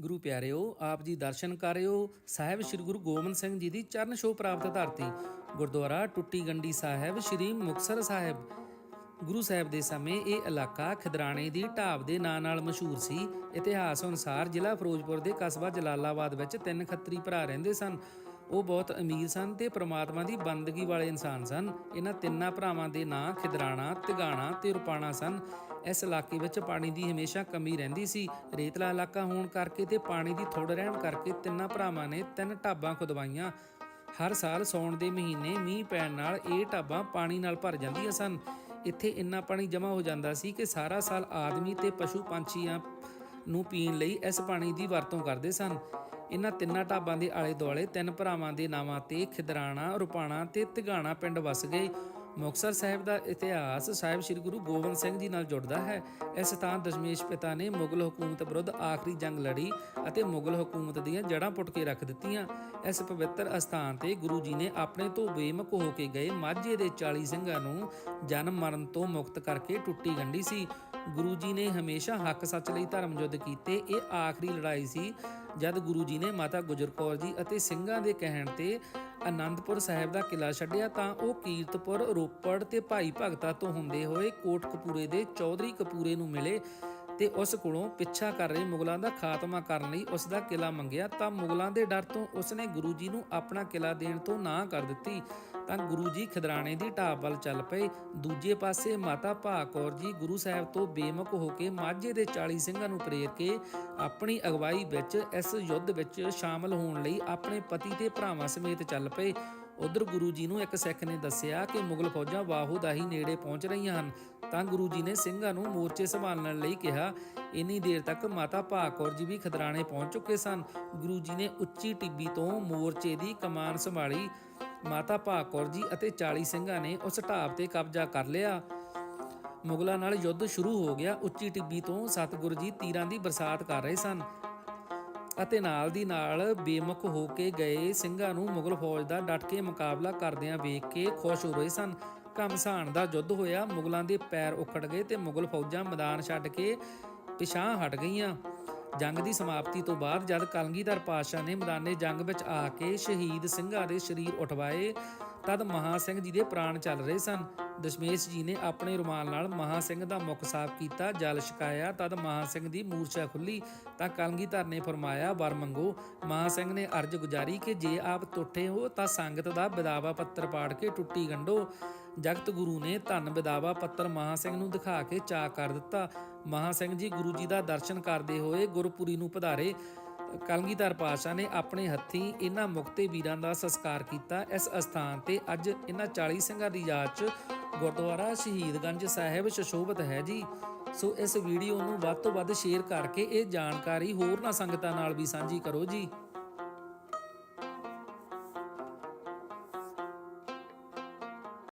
ਗੁਰੂ ਪਿਆਰਿਓ, ਆਪ ਜੀ ਦਰਸ਼ਨ ਕਰਿਓ। ਸਾਹਿਬ ਸ੍ਰੀ ਗੁਰੂ ਗੋਬਿੰਦ ਸਿੰਘ ਜੀ ਦੀ ਚਰਨ ਛੋਹ ਪ੍ਰਾਪਤ ਧਰਤੀ। ਗੁਰਦੁਆਰਾ ਟੁੱਟੀ ਗੰਡੀ ਸਾਹਿਬ, ਸ੍ਰੀ ਮੁਕਤਸਰ ਸਾਹਿਬ। ਗੁਰੂ ਸਾਹਿਬ ਦੇ ਸਮੇਂ ਇਹ ਇਲਾਕਾ ਖਿਦਰਾਣੇ ਦੀ ਢਾਬ ਦੇ ਨਾਂ ਨਾਲ ਮਸ਼ਹੂਰ ਸੀ। ਇਤਿਹਾਸ ਅਨੁਸਾਰ ਜ਼ਿਲ੍ਹਾ ਫਿਰੋਜ਼ਪੁਰ ਦੇ ਕਸਬਾ ਜਲਾਲਾਬਾਦ ਵਿੱਚ ਤਿੰਨ ਖੱਤਰੀ ਭਰਾ ਰਹਿੰਦੇ ਸਨ। ਉਹ ਬਹੁਤ ਅਮੀਰ ਸਨ ਤੇ ਪ੍ਰਮਾਤਮਾ ਦੀ ਬੰਦਗੀ ਵਾਲੇ ਇਨਸਾਨ ਸਨ। ਇਹਨਾਂ ਤਿੰਨਾਂ ਭਰਾਵਾਂ ਦੇ ਨਾਂ ਖਿਦਰਾਣਾ, ਤਿਗਾਣਾ ਤੇ ਰੁਪਾਣਾ ਸਨ। ਇਸ ਇਲਾਕੇ ਵਿੱਚ ਪਾਣੀ ਦੀ ਹਮੇਸ਼ਾ ਕਮੀ ਰਹਿੰਦੀ ਸੀ। ਰੇਤਲਾ ਇਲਾਕਾ ਹੋਣ ਕਰਕੇ ਤੇ ਪਾਣੀ ਦੀ ਥੋੜ ਰਹਿਣ ਕਰਕੇ ਤਿੰਨਾਂ ਭਰਾਵਾਂ ਨੇ ਤਿੰਨ ਢਾਬਾਂ ਖੁਦਵਾਈਆਂ। ਹਰ ਸਾਲ ਸੌਣ ਦੇ ਮਹੀਨੇ ਮੀਂਹ ਪੈਣ ਨਾਲ ਇਹ ਢਾਬਾਂ ਪਾਣੀ ਨਾਲ ਭਰ ਜਾਂਦੀਆਂ ਸਨ। ਇੱਥੇ ਇੰਨਾ ਪਾਣੀ ਜਮ੍ਹਾਂ ਹੋ ਜਾਂਦਾ ਸੀ ਕਿ ਸਾਰਾ ਸਾਲ ਆਦਮੀ ਤੇ ਪਸ਼ੂ ਪੰਛੀਆਂ ਨੂੰ ਪੀਣ ਲਈ ਇਸ ਪਾਣੀ ਦੀ ਵਰਤੋਂ ਕਰਦੇ ਸਨ। ਇਹਨਾਂ ਤਿੰਨਾਂ ਢਾਬਾਂ ਦੇ ਆਲੇ ਦੁਆਲੇ ਤਿੰਨ ਭਰਾਵਾਂ ਦੇ ਨਾਵਾਂ ਤੇ ਖਿਦਰਾਣਾ, ਰੁਪਾਣਾ ਤੇ ਤਿਗਾਣਾ ਪਿੰਡ ਵਸ ਗਏ। ਮੁਕਤਸਰ ਸਾਹਿਬ ਦਾ ਇਤਿਹਾਸ ਸਾਹਿਬ ਸ੍ਰੀ ਗੁਰੂ ਗੋਬਿੰਦ ਸਿੰਘ ਜੀ ਨਾਲ ਜੁੜਦਾ ਹੈ। ਇਸ ਥਾਂ ਦਸ਼ਮੇਸ਼ ਪਿਤਾ ਨੇ ਮੁਗਲ ਹਕੂਮਤ ਵਿਰੁੱਧ ਆਖਰੀ ਜੰਗ ਲੜੀ ਅਤੇ ਮੁਗਲ ਹਕੂਮਤ ਦੀਆਂ ਜੜ੍ਹਾਂ ਪੁੱਟ ਕੇ ਰੱਖ ਦਿੱਤੀਆਂ। ਇਸ ਪਵਿੱਤਰ ਅਸਥਾਨ ਤੇ ਗੁਰੂ ਜੀ ਨੇ ਆਪਣੇ ਤੋਂ ਬੇਮੁਖ ਹੋ ਕੇ ਗਏ ਮਾਝੇ ਦੇ 40 ਸਿੰਘਾਂ ਨੂੰ ਜਨਮ ਮਰਨ ਤੋਂ ਮੁਕਤ ਕਰਕੇ ਟੁੱਟੀ ਗੰਢੀ ਸੀ। ਗੁਰੂ ਜੀ ਨੇ ਹਮੇਸ਼ਾ ਹੱਕ ਸੱਚ ਲਈ ਧਰਮ ਯੁੱਧ ਕੀਤੇ। ਇਹ ਆਖਰੀ ਲੜਾਈ ਸੀ ਜਦ ਗੁਰੂ ਜੀ ਨੇ ਮਾਤਾ ਗੁਜਰ ਕੌਰ ਜੀ ਅਤੇ ਸਿੰਘਾਂ ਦੇ ਕਹਿਣ ਤੇ ਆਨੰਦਪੁਰ ਸਾਹਿਬ ਦਾ ਕਿਲਾ ਛੱਡਿਆ ਤਾਂ ਉਹ ਕੀਰਤਪੁਰ, ਰੋਪੜ ਤੇ ਭਾਈ ਭਗਤਾ ਤੋਂ ਹੁੰਦੇ ਹੋਏ ਕੋਟ ਕਪੂਰੇ ਦੇ ਚੌਧਰੀ ਕਪੂਰੇ ਨੂੰ ਮਿਲੇ। ਤੇ ਉਸ ਕੋਲੋਂ ਪਿੱਛਾ ਕਰ ਰਹੇ ਮੁਗਲਾਂ ਦਾ ਖਾਤਮਾ ਕਰਨ ਲਈ ਉਸ ਦਾ ਕਿਲਾ ਮੰਗਿਆ, ਤਾਂ ਮੁਗਲਾਂ ਦੇ ਡਰ ਤੋਂ ਉਸਨੇ ਗੁਰੂ ਜੀ ਨੂੰ ਆਪਣਾ ਕਿਲਾ ਦੇਣ ਤੋਂ ਨਾ ਕਰ ਦਿੱਤੀ। ਤਾਂ ਗੁਰੂ ਜੀ ਖਿਦਰਾਣੇ ਦੀ ਢਾਬ ਵੱਲ ਚੱਲ ਪਏ। ਦੂਜੇ ਪਾਸੇ ਮਾਤਾ ਭਾਕੌਰ ਜੀ ਗੁਰੂ ਸਾਹਿਬ ਤੋਂ ਬੇਮੁਖ ਹੋ ਕੇ ਮਾਝੇ ਦੇ 40 ਸਿੰਘਾਂ ਨੂੰ ਪ੍ਰੇਰ ਕੇ ਆਪਣੀ ਅਗਵਾਈ ਵਿੱਚ ਇਸ ਯੁੱਧ ਵਿੱਚ ਸ਼ਾਮਲ ਹੋਣ ਲਈ ਆਪਣੇ ਪਤੀ ਤੇ ਭਰਾਵਾਂ ਸਮੇਤ ਚੱਲ ਪਏ। ਉਧਰ ਗੁਰੂ ਜੀ ਨੂੰ ਇੱਕ ਸਿੱਖ ਨੇ ਦੱਸਿਆ ਕਿ ਮੁਗਲ ਫੌਜਾਂ ਬਾਹੂ ਦਾ ਹੀ ਨੇੜੇ ਪਹੁੰਚ ਰਹੀਆਂ ਹਨ। ਤਾਂ ਗੁਰੂ ਜੀ ਨੇ ਸਿੰਘਾਂ ਨੂੰ ਮੋਰਚੇ ਸੰਭਾਲਣ ਲਈ ਕਿਹਾ, ਇੰਨੀ ਦੇਰ ਤੱਕ ਮਾਤਾ ਭਾਕੌਰ ਜੀ ਵੀ ਖਦਰਾਣੇ ਪਹੁੰਚ ਚੁੱਕੇ ਸਨ। ਗੁਰੂ ਜੀ ਨੇ ਉੱਚੀ ਟਿੱਬੀ ਤੋਂ ਮੋਰਚੇ ਦੀ ਕਮਾਨ ਸੰਭਾਲੀ। ਮਾਤਾ ਭਾਕੌਰ ਜੀ ਅਤੇ 40 ਸਿੰਘਾਂ ਨੇ ਉਸ ਢਾਬ ਤੇ ਕਬਜ਼ਾ ਕਰ ਲਿਆ। ਮੁਗਲਾਂ ਨਾਲ ਯੁੱਧ ਸ਼ੁਰੂ ਹੋ ਗਿਆ। ਉੱਚੀ ਟਿੱਬੀ ਤੋਂ ਸਤਿਗੁਰੂ ਜੀ ਤੀਰਾਂ ਦੀ ਬਰਸਾਤ ਕਰ ਰਹੇ ਸਨ। ਅਤੇ ਨਾਲ ਦੀ ਨਾਲ ਬੇਮੁਖ ਹੋ ਕੇ ਗਏ ਸਿੰਘਾਂ ਨੂੰ ਮੁਗਲ ਫੌਜ ਦਾ ਡਟ ਕੇ ਮੁਕਾਬਲਾ ਕਰਦਿਆਂ ਵੇਖ ਕੇ ਖੁਸ਼ ਹੋ ਰਹੇ ਸਨ। ਘਮਸਾਨ ਦਾ ਯੁੱਧ ਹੋਇਆ, ਮੁਗਲਾਂ ਦੇ ਪੈਰ ਉਖੜ ਗਏ ਤੇ ਮੁਗਲ ਫੌਜਾਂ ਮੈਦਾਨ ਛੱਡ ਕੇ ਪਿਛਾਂ ਹਟ ਗਈਆਂ। ਜੰਗ ਦੀ ਸਮਾਪਤੀ ਤੋਂ ਬਾਅਦ ਜਦ ਕਲਗੀਧਰ ਪਾਤਸ਼ਾਹ ਨੇ ਮੈਦਾਨੇ ਜੰਗ ਵਿੱਚ ਆ ਕੇ ਸ਼ਹੀਦ ਸਿੰਘਾਂ ਦੇ ਸਰੀਰ ਉਠਵਾਏ, ਤਦ ਮਹਾ ਸਿੰਘ ਜੀ ਦੇ ਪ੍ਰਾਣ ਚੱਲ ਰਹੇ ਸਨ। ਦਸ਼ਮੇਸ਼ ਜੀ ਨੇ ਆਪਣੇ ਰੁਮਾਲ ਨਾਲ ਮਹਾ ਸਿੰਘ ਦਾ ਮੁਖ ਸਾਫ਼ ਕੀਤਾ, ਜਲ ਛਕਾਇਆ, ਤਦ ਮਹਾ ਸਿੰਘ ਦੀ ਮੂਰਛਾ ਖੁੱਲੀ ਤਾਂ ਕਲਗੀਧਰ ਨੇ ਫਰਮਾਇਆ, ਵਰ ਮੰਗੋ। ਮਹਾ ਸਿੰਘ ਨੇ ਅਰਜ ਗੁਜਾਰੀ ਕਿ ਜੇ ਆਪ ਟੁੱਟੇ ਹੋ ਤਾਂ ਸੰਗਤ ਦਾ ਵਿਦਾਵਾ ਪੱਤਰ ਪਾੜ ਕੇ ਟੁੱਟੀ ਗੰਢੋ। ਜਗਤ ਗੁਰੂ ਨੇ ਧੰਨ ਵਿਦਾਵਾ ਪੱਤਰ ਮਹਾ ਸਿੰਘ ਨੂੰ ਦਿਖਾ ਕੇ ਚਾ ਕਰ ਦਿੱਤਾ। ਮਹਾ ਸਿੰਘ ਜੀ ਗੁਰੂ ਜੀ ਦਾ ਦਰਸ਼ਨ ਕਰਦੇ ਹੋਏ ਗੁਰਪੁਰੀ ਨੂੰ ਪਧਾਰੇ। ਕਲਗੀਧਰ ਪਾਤਸ਼ਾਹ ਨੇ ਆਪਣੇ ਹੱਥੀਂ ਇਹਨਾਂ ਮੁਕਤੇ ਵੀਰਾਂ ਦਾ ਸੰਸਕਾਰ ਕੀਤਾ। ਇਸ ਅਸਥਾਨ ਤੇ ਅੱਜ ਇਹਨਾਂ 40 ਸਿੰਘਾਂ ਦੀ ਯਾਦ 'ਚ ਗੁਰਦੁਆਰਾ ਸ਼ਹੀਦਗੰਜ ਸਾਹਿਬ ਸ਼ਸ਼ੋਭਤ ਹੈ ਜੀ। ਸੋ ਇਸ ਵੀਡੀਓ ਨੂੰ ਵੱਧ ਤੋਂ ਵੱਧ ਸ਼ੇਅਰ ਕਰਕੇ ਇਹ ਜਾਣਕਾਰੀ ਹੋਰਨਾਂ ਸੰਗਤਾਂ ਨਾਲ ਵੀ ਸਾਂਝੀ ਕਰੋ ਜੀ।